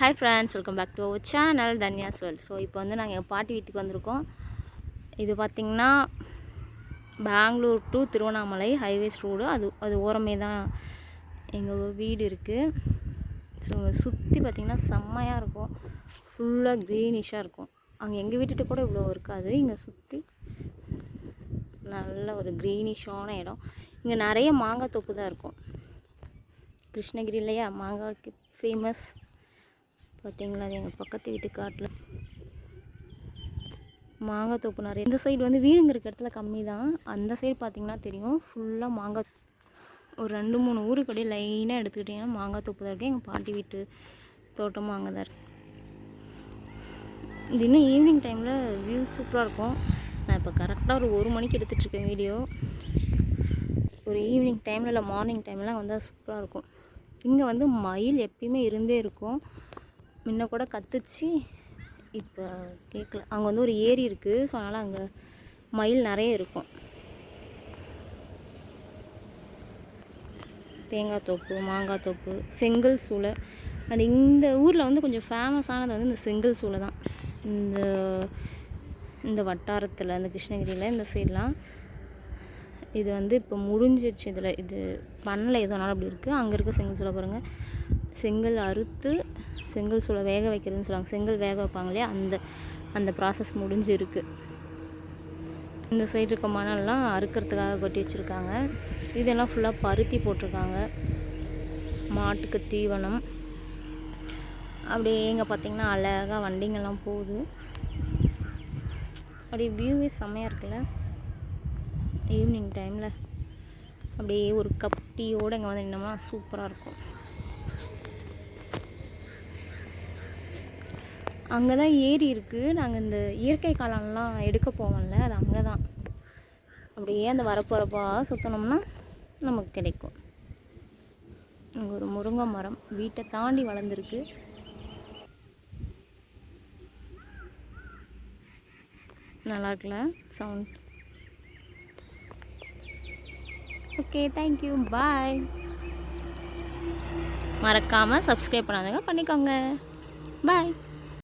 Hi friends welcome back to our channel Dhanya ஸ்வெல் so இப்போ வந்து நாங்கள் எங்கள் பாட்டி வீட்டுக்கு வந்திருக்கோம். இது பார்த்திங்கன்னா Bangalore to Tiruvannamalai highways road அது அது ஓரமே தான் எங்கள் வீடு இருக்குது ஸோ சுற்றி பார்த்திங்கன்னா செம்மையாக இருக்கும். ஃபுல்லாக க்ரீனிஷாக இருக்கும். அங்கே எங்கள் வீட்டுகிட்ட கூட இவ்வளோ இருக்காது. இங்கே சுற்றி நல்ல ஒரு க்ரீனிஷான இடம். இங்கே நிறைய மாங்காய் தோப்பு தான் இருக்கும். கிருஷ்ணகிரி இல்லையா மாங்காய்க்கு ஃபேமஸ் பார்த்தீங்களா அது எங்கள் பக்கத்து வீட்டு காட்டில் மாங்காய் தோப்பு நிறைய இந்த சைடு வந்து வீடுங்க இருக்க இடத்துல கம்மி தான் அந்த சைடு பார்த்தீங்கன்னா தெரியும். ஃபுல்லாக மாங்காய் ஒரு ரெண்டு மூணு ஊருக்கு அப்படியே லைனாக எடுத்துக்கிட்டிங்கன்னா மாங்காய் தோப்பு தான் இருக்குது எங்கள் பாட்டி வீட்டு தோட்டமும் அங்கே தான் இருக்குது இது இன்னும் ஈவினிங் டைமில் வியூ சூப்பராக இருக்கும். நான் இப்போ கரெக்டாக ஒரு ஒரு மணிக்கு எடுத்துகிட்ருக்கேன் வீடியோ ஒரு ஈவினிங் டைமில் இல்லை மார்னிங் டைம்லாம் வந்தால் சூப்பராக இருக்கும். இங்கே வந்து மயில் எப்பயுமே இருந்தே இருக்கும். முன்ன கூட கத்துச்சு இப்போ கேட்கல அங்கே வந்து ஒரு ஏரி இருக்குது ஸோ அதனால் அங்கே மயில் நிறைய இருக்கும். தேங்காய் தோப்பு மாங்காய் தோப்பு செங்கல் சூளை. அண்ட் இந்த ஊரில் வந்து கொஞ்சம் ஃபேமஸானது வந்து இந்த செங்கல் சூளை தான். இந்த இந்த வட்டாரத்தில் இந்த கிருஷ்ணகிரியில் இந்த சைட்லாம் இது வந்து இப்போ முடிஞ்சிருச்சு இதில். இது பண்ணல எதுனாலும் அப்படி இருக்குது அங்கே இருக்க செங்கல் சூளை பாருங்கள் செங்கல் அறுத்து செங்கல் சூளை வேக வைக்கிறதுன்னு சொல்லுவாங்க. செங்கல் வேக வைப்பாங்க இல்லையா அந்த அந்த ப்ராசஸ் முடிஞ்சு இருக்குது இந்த சைடு இருக்க மணல்லாம் அறுக்கிறதுக்காக கொட்டி வச்சுருக்காங்க. இதெல்லாம் ஃபுல்லாக பருத்தி போட்டிருக்காங்க. மாட்டுக்கு தீவனம். அப்படியே எங்கே பார்த்தீங்கன்னா அழகாக வண்டிங்கெல்லாம் போகுது. அப்படியே வியூவே செம்மையாக இருக்குல்ல? ஈவினிங் டைமில் அப்படியே ஒரு கப் டீயோடு இங்கே வந்து நின்னோம்னா சூப்பராக இருக்கும். அங்கே தான் ஏரி இருக்குது நாங்கள் இந்த இயற்கை காலம்லாம் எடுக்க போவோம்ல அது அங்கே தான் அப்படியே அந்த வரப்போகிறப்பா சுற்றினோம்னா நமக்கு கிடைக்கும். இங்கே ஒரு முருங்கை மரம் வீட்டை தாண்டி வளர்ந்துருக்கு. நல்லா இருக்குல்ல சவுண்ட் ஓகே தேங்க்யூ பாய் மறக்காமல் சப்ஸ்கிரைப் பண்ணாதுங்க பண்ணிக்கோங்க. பாய்